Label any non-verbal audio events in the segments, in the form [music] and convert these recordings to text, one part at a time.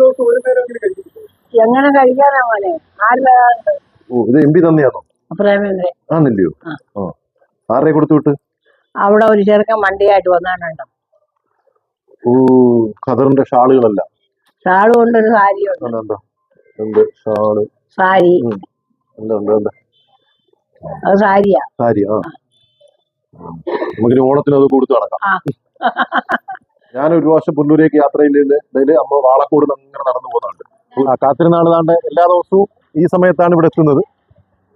ദിവസം ഒരു നേരമെങ്കിലും കഴിക്കുന്നു എങ്ങനെ കഴിക്കാനാ മോനെ? ആരുടെ ഓ ഇത് എം പി തന്നെയാണോ പ്രേമേന്ദ്രൻ. ആന്നില്ലയോ? ആ. ആ. ആരെ കൊടുത്തു വിട്ട്? അവിടെ ഒരു ചെറുക്കൻ വണ്ടിയായിട്ട് വന്നാണുണ്ടോ ഓ ഖദറിന്റെ ഷാളുകളല്ല. ഷാൾ കൊണ്ടൊരു സാരിയുണ്ട്. എന്താ എന്താ? എന്ത്? ഷാൾ. സാരി. ഉം. എന്താ എന്താ എന്താ? അത് സാരിയാ. സാരി ആ. നമുക്കിനി ഓണത്തിന് അത് കൊടുത്തു നടക്കാം. ആ. ഞാൻ ഒരു വർഷം പുല്ലൂരേക്ക് യാത്ര ഇതിൽ അമ്മ വാളക്കോട് അങ്ങനെ നടന്നു പോകുന്നുണ്ട്. ആ കാത്തിരുന്നാൾ താണ്ട് എല്ലാ ദിവസവും ഈ സമയത്താണ് ഇവിടെ എത്തുന്നത്.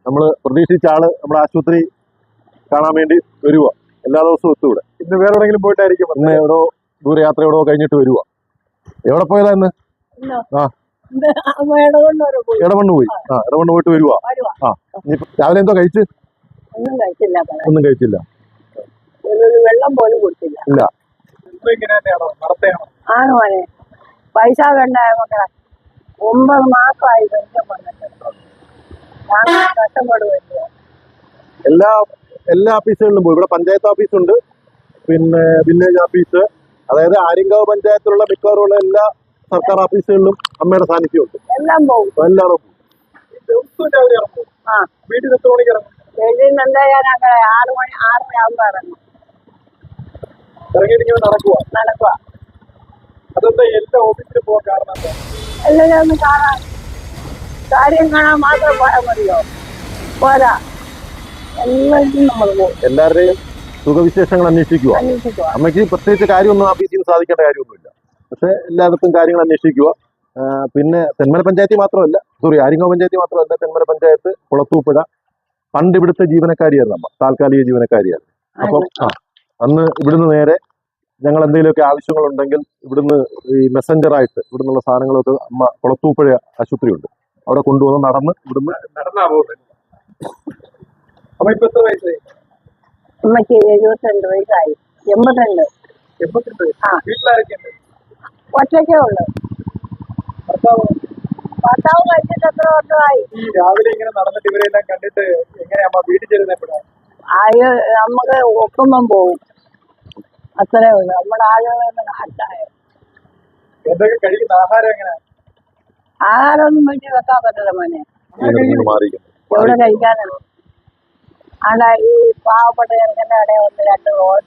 നമ്മൾ പ്രതീക്ഷിച്ച ആൾ നമ്മുടെ ആശുപത്രി കാണാൻ വേണ്ടി വരുക എല്ലാ ദിവസവും എത്തും ഇവിടെ. ഇന്ന് വേറെ എവിടെയെങ്കിലും പോയിട്ടായിരിക്കും ഇന്ന് എവിടോ ദൂരയാത്ര എവിടോ കഴിഞ്ഞിട്ട് വരുക എവിടെ പോയതാ ഇന്ന്? ആ. ഇടമണ്ണ് പോയി. ആ ഇടമണ്ണ് പോയിട്ട് വരുവാ. ആ രാവിലെ എന്തോ കഴിച്ച്? ഒന്നും കഴിച്ചില്ല. ഒന്നും കഴിച്ചില്ല. വെള്ളം പോലും കുടിച്ചില്ല. നടത്തയാണോ ആണ് മോനെ? പൈസ വേണ്ടായ മക്കളെ ഒമ്പത് മാസമായി പെൻഷൻ വന്നിട്ട് ഞാൻ കഷ്ടപ്പെടുവല്ലോ എല്ലാ എല്ലാ ഓഫീസുകളിലും പോയി. ഇവിടെ പഞ്ചായത്ത് ഓഫീസുണ്ട്. പിന്നെ വില്ലേജ് ഓഫീസ്. അതായത് ആര്യങ്കാവ് പഞ്ചായത്തിലുള്ള മിക്കവാറുമുള്ള എല്ലാ സർക്കാർ ഓഫീസുകളിലും അമ്മയുടെ സാന്നിധ്യമുണ്ട്. എല്ലാം പോകും എല്ലാം എല്ലാവരും പോകും. ആ. വീട്ടിൽ എത്ര മണിക്ക് ഇറങ്ങും? വീട്ടിൽ നിന്ന് എന്താ ചെയ്യാനൊക്കെ ആറ് മണി ആറ് ആകുമ്പോ ഇറങ്ങും. ഇറങ്ങിയിട്ട് നടക്കുക നടക്കുക അതെന്താ എല്ലാ ഓഫീസിലും പോകാൻ കാരണം എന്താ? എല്ലാവരും ഒന്ന് കാണാൻ കാര്യം കാണാൻ മാത്രം പോയാൽ മതിയോ? പോരാ. എല്ലാവർക്കും നമ്മൾ പോകും. എല്ലാവരുടെയും സുഖവിശേഷങ്ങൾ അന്വേഷിക്കുക അന്വേഷിക്കുക അമ്മയ്ക്ക് പ്രത്യേകിച്ച് കാര്യമൊന്നും ആഫീസിൽ നിന്ന് സാധിക്കേണ്ട കാര്യമൊന്നുമില്ല. പക്ഷെ എല്ലായിടത്തും കാര്യങ്ങൾ അന്വേഷിക്കുക പിന്നെ തെന്മല പഞ്ചായത്തിൽ മാത്രമല്ല സോറി ആര്യങ്കാവ് പഞ്ചായത്തിൽ മാത്രമല്ല തെന്മല പഞ്ചായത്ത് കുളത്തൂപ്പുഴ പണ്ട് ഇവിടുത്തെ ജീവനക്കാരിയായിരുന്നു അമ്മ. താൽക്കാലിക ജീവനക്കാരിയായിരുന്നു. അപ്പം ആ അന്ന് ഇവിടുന്ന് നേരെ ഞങ്ങൾ എന്തെങ്കിലുമൊക്കെ ആവശ്യങ്ങളുണ്ടെങ്കിൽ ഇവിടുന്ന് ഈ മെസ്സഞ്ചറായിട്ട് ഇവിടുന്നുള്ള സാധനങ്ങളൊക്കെ അമ്മ കുളത്തൂപ്പുഴ ആശുപത്രിയുണ്ട്. അവിടെ കൊണ്ടുവന്ന് നടന്ന് ഇവിടുന്ന് അമ്മയ്ക്ക് എഴുപത്തിരണ്ട് വയസ്സായി. എൺപത്തിരണ്ട്. എൺപത്തിരണ്ട് ആ. വീട്ടിലാരൊക്കെയുണ്ട്? ഒറ്റയ്ക്കേ ഉള്ളു. ഭർത്താവ്? ഭർത്താവ് കഴിച്ചിട്ട് എത്ര വർഷമായി? ഈ രാവിലെ ഇങ്ങനെ നടന്നിട്ട് ഇവരെല്ലാം കണ്ടിട്ട് എങ്ങനെയാ അമ്മ വീട്ടിൽ ചെല്ലുന്ന എപ്പോഴാണ് ആയ നമുക്ക് ഒക്കുമ്പം പോവും. അത്രേ ഉള്ളു. നമ്മുടെ ആളുകളൊന്നും കാട്ടായ എന്തൊക്കെ കഴിക്കുന്ന? ആഹാരം എങ്ങനെ ആഹാരമൊന്നും വേണ്ടി വെക്കാൻ പറ്റില്ല മോനെ. എവിടെ കഴിക്കാനാണ് അവിടെ ഈ പാവപ്പെട്ട ചെറുക്കന്റെ അവിടെ ഒന്ന് രണ്ട് റോഡ്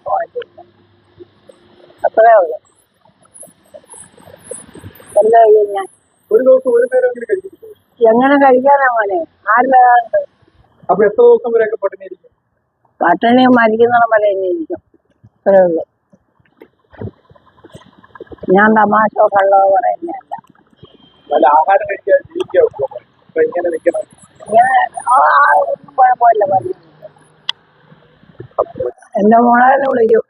അത്രേ ഉള്ളു. എന്താ ഞാൻ ഒരു ദിവസം എങ്ങനെ കഴിക്കാനാ മോനെ? ആരുടെ അപ്പൊ എത്ര ദിവസം വരെയൊക്കെ പട്ടിണിയിരിക്കും പട്ടിണി മരിക്കുന്നിടം വരെ തന്നെ ഇരിക്കും അത്രേ ഉള്ളു. ഞാൻ തമാശ കള്ളോ പറയുന്നതല്ല. കുഴപ്പമില്ല എന്റെ മോളെ തന്നെ വിളിക്കും.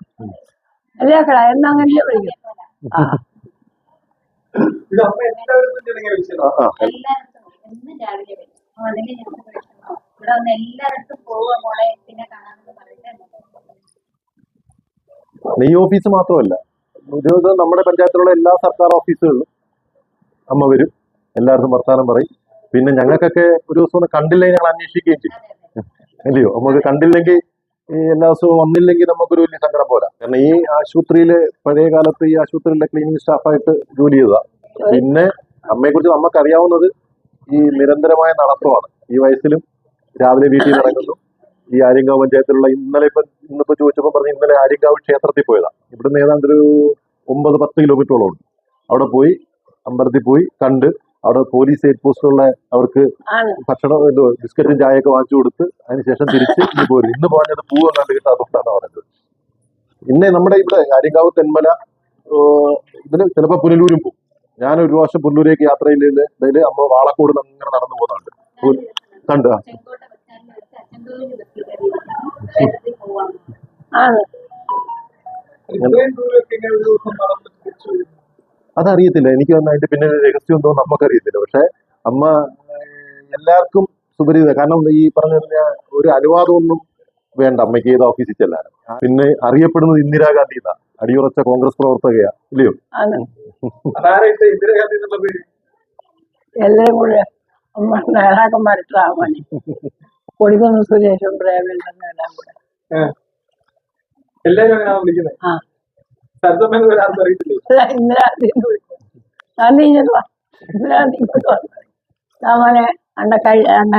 അല്ലേ കട എന്നങ്ങനെ വിളിക്കും. ആ. എല്ലായിടത്തും. ഇവിടെ വന്ന് എല്ലായിടത്തും പോവുക മോളെ പിന്നെ കാണാമെന്ന് പറഞ്ഞിട്ട് എന്നെ പോകും. ഈ ഓഫീസ് മാത്രമല്ല. ഇത് നമ്മുടെ പഞ്ചായത്തിലുള്ള എല്ലാ സർക്കാർ ഓഫീസുകളിലും അമ്മ വരും. എല്ലാവർക്കും വർത്താനം പറയും. പിന്നെ ഞങ്ങൾക്കൊക്കെ ഒരു ദിവസം ഒന്ന് കണ്ടില്ലെങ്കിൽ ഞങ്ങൾ അന്വേഷിക്കുകയും ചെയ്യും. അല്ലയോ നമുക്ക് കണ്ടില്ലെങ്കിൽ ഈ എല്ലാ ദിവസവും വന്നില്ലെങ്കിൽ നമുക്കൊരു വലിയ സങ്കടം പോരാ. കാരണം ഈ ആശുപത്രിയിൽ പഴയ കാലത്ത് ഈ ആശുപത്രിയിലെ ക്ലീനിങ് സ്റ്റാഫായിട്ട് ജോലി ചെയ്തതാ. പിന്നെ അമ്മയെക്കുറിച്ച് നമുക്കറിയാവുന്നത് ഈ നിരന്തരമായ നടത്തമാണ്. ഈ വയസ്സിലും രാവിലെ വീട്ടിൽ ഇറങ്ങുന്നു ഈ ആര്യങ്കാവ് പഞ്ചായത്തിലുള്ള ഇന്നലെ ഇപ്പൊ ഇന്നിപ്പോ ചോദിച്ചപ്പോൾ പറഞ്ഞ ഇന്നലെ ആര്യങ്കാവ് ക്ഷേത്രത്തിൽ പോയതാ. ഇവിടുന്ന് ഏതാണ്ട് ഒരു ഒമ്പത് പത്ത് കിലോമീറ്ററോളം ഉണ്ട്. അവിടെ പോയി അമ്പലത്തിൽ പോയി കണ്ട് അവിടെ പോലീസ് ഹെഡ് പോസ്റ്റിലുള്ള അവർക്ക് ഭക്ഷണം എന്തോ ബിസ്ക്കറ്റും ചായയൊക്കെ വാങ്ങിച്ചു കൊടുത്ത് അതിനുശേഷം തിരിച്ച് [laughs] ഇന്ന് പോരും ഇന്ന് പറഞ്ഞത് പൂവ് കണ്ട് കിട്ടാൻ അതുകൊണ്ടാണ് പറഞ്ഞത്. പിന്നെ നമ്മുടെ ഇവിടെ ആര്യങ്കാവ് തെന്മല ഇതിന് ചിലപ്പോൾ പുനലൂരും പോകും ഞാൻ ഒരു പ്രാവശ്യം പുനലൂരേക്ക് യാത്ര ചെയ്യുന്നതിൽ അമ്മ വാളക്കോട് അങ്ങനെ നടന്നു പോകുന്നുണ്ട്. കണ്ട് അതറിയത്തില്ല. എനിക്ക് വന്ന അതിന്റെ പിന്നെ രഹസ്യം എന്തോ നമുക്കറിയത്തില്ല. പക്ഷെ അമ്മ എല്ലാവർക്കും സുപരിചിത. കാരണം ഈ പറഞ്ഞ ഒരു അനുവാദമൊന്നും വേണ്ട. അമ്മയ്ക്ക് ഏത് ഓഫീസിൽ ചെല്ലാൻ പിന്നെ അറിയപ്പെടുന്നത് ഇന്ദിരാഗാന്ധി എന്നാ. അടിയുറച്ച കോൺഗ്രസ് പ്രവർത്തകയാ. ഇല്ലയോ? എല്ലാരും കൂടെ അമ്മ നേതാക്കന്മാരിട്ടാ മതി കൊടിക്കുന്ന് സുരേഷും പ്രേമേന്ദ്രനും എല്ലാം കൂടെ. എല്ലാരും വിളിക്കുന്നത് ആ. ഇങ്ങോട്ട് വന്നത്. കഴി അണ്ണ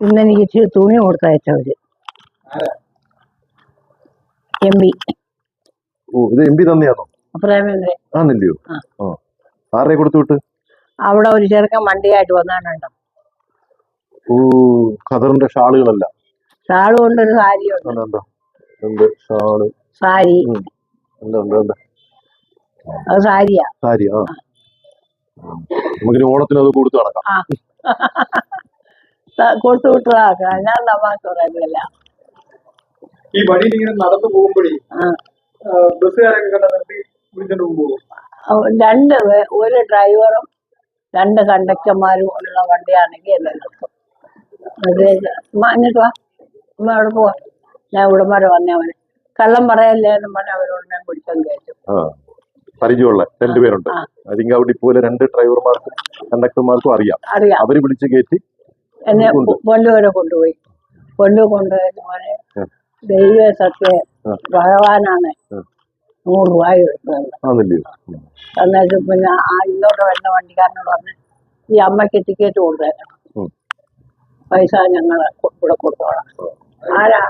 ഇന്ന് എനിക്ക് ഇച്ചിരി തുണി കൊടുത്തയച്ചവര് എം പി. ഓ ഇത് എം പി തന്നെയാണോ? പ്രേമേന്ദ്രൻ ആരെ കൊടുത്തു വിട്ട്? അവിടെ ഒരു ചെറുക്കൻ വണ്ടിയായിട്ട് വന്നാണുണ്ടോ ഖദറിന്റെ ഷാളുകളല്ല. ഷാൾ കൊണ്ടൊരു സാരി ഉണ്ട് എന്താ? ഷാൾ. സാരി. അത് സാരിയാ. സാരി ആ. നമുക്കിനി ഓണത്തിന് അത് കൊടുത്തു നടക്കാം. കൊടുത്തു വിട്ടതാക്കാം ഞാൻ തമാശ ഈ വഴിയിൽ ഇങ്ങനെ നടന്നു പോകുമ്പോഴേ ബസ്സുകാരൊക്കെ കണ്ട നിർത്തി വിളിച്ചോണ്ട് അവ- രണ്ട് ഒരു ഡ്രൈവറും രണ്ട് കണ്ടക്ടർമാരും ഉള്ള വണ്ടിയാണെങ്കിൽ എല്ലാം നിർത്തും. അത് എന്നിട്ട് വാ അമ്മ അവിടെ പോവാ ഞാൻ ഇവിടെ വരെ വന്നേ അവന് കള്ളം പറയല്ലേ എന്ന് പറഞ്ഞ് അവരോട് ഞാൻ പിടിച്ചോണ്ട് കയറ്റും പരിചയമുള്ള രണ്ടുപേരുണ്ട് ആ. അതിങ്കവിടെ പോലെ രണ്ട് ഡ്രൈവർമാർക്കും കണ്ടക്ടർമാർക്കും അറിയാം അറിയാം അവർ വിളിച്ചു കയറ്റി എന്നെ. വരെ കൊണ്ടുപോയി പൊന്നു കൊണ്ടുപോയി മോനെ ആ. ദൈവ സത്യ. ഭഗവാനാണ്. നൂറ് രൂപ എടുത്തത് എന്നിട്ട് പിന്നെ ആ ഇങ്ങോട്ട് വരുന്ന വണ്ടിക്കാരനോട് പറഞ്ഞ് ഈ അമ്മയ്ക്ക് ടിക്കറ്റ് ഉം. പൈസ ഞങ്ങൾ ഇവിടെ കൊടുത്തോളാം. ആരാ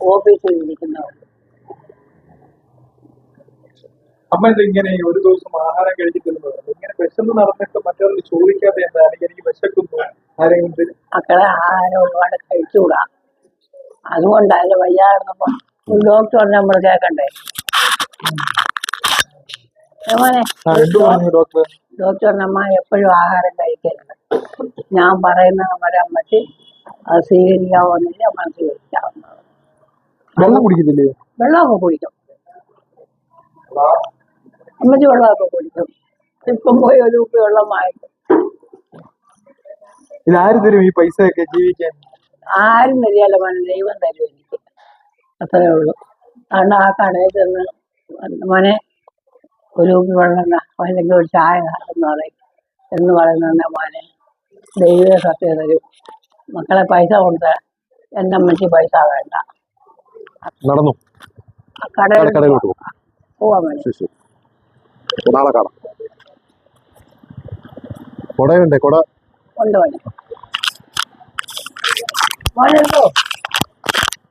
ഓഫീസിൽ ഇരിക്കുന്നവർ അമ്മ ഇങ്ങനെ ഒരു ദിവസം ആഹാരം ഇങ്ങനെ വിശന്ന് നടന്നിട്ട് മറ്റൊരാൾ ചോദിക്കാതെ എനിക്ക് വിശക്കുന്നു. ആരെങ്കിലും തരും മക്കളെ ആഹാരം ഒരുപാട് കഴിച്ചുകൂടാ. അതുകൊണ്ടല്ല വയ്യായിരുന്നപ്പോ ഡോക്ടർ നമ്മൾ കേക്കണ്ടേ? ഡോക്ടർ ഡോക്ടർ നമ്മ എപ്പോഴും ആഹാരം കഴിക്കരുത്. ഞാൻ പറയുന്നത് വരാൻ പറ്റി അത് സ്വീകരിക്കാവുന്നില്ല വെള്ളം കുടിക്കത്തില്ലേ? വെള്ളമൊക്കെ കുടിക്കും. അമ്മച്ചി വെള്ളമൊക്കെ കുടിക്കും. ഇപ്പം പോയി ഒരു ഉപ്പ് വെള്ളം വാങ്ങിക്കും. ആര് തരും ഈ പൈസയൊക്കെ ജീവിക്കാൻ? ആരും തരികയല്ല മോനെ ദൈവം തരും എനിക്ക്. അത്രേ ഉള്ളൂ. അതുകൊണ്ട് ആ കടയിൽ ചെന്ന് മോനെ ഒരു വെള്ളം അല്ലെങ്കിൽ ഒരു ചായ എന്ന് പറയും എന്ന് പറയുന്ന മോനെ ദൈവ സത്യം തരും. മക്കളെ പൈസ കൊടുത്ത എന്റെ അമ്മയ്ക്ക് പൈസ വേണ്ട. നടന്നു? കടയിലോട്ട് പോകും പോവാൻ വേണ്ടി ശരി ശരി. നാളെ കാണാം. കൊടയുണ്ടേ കൊട. കൊണ്ടുപോയി മോനെ. എടുത്തോ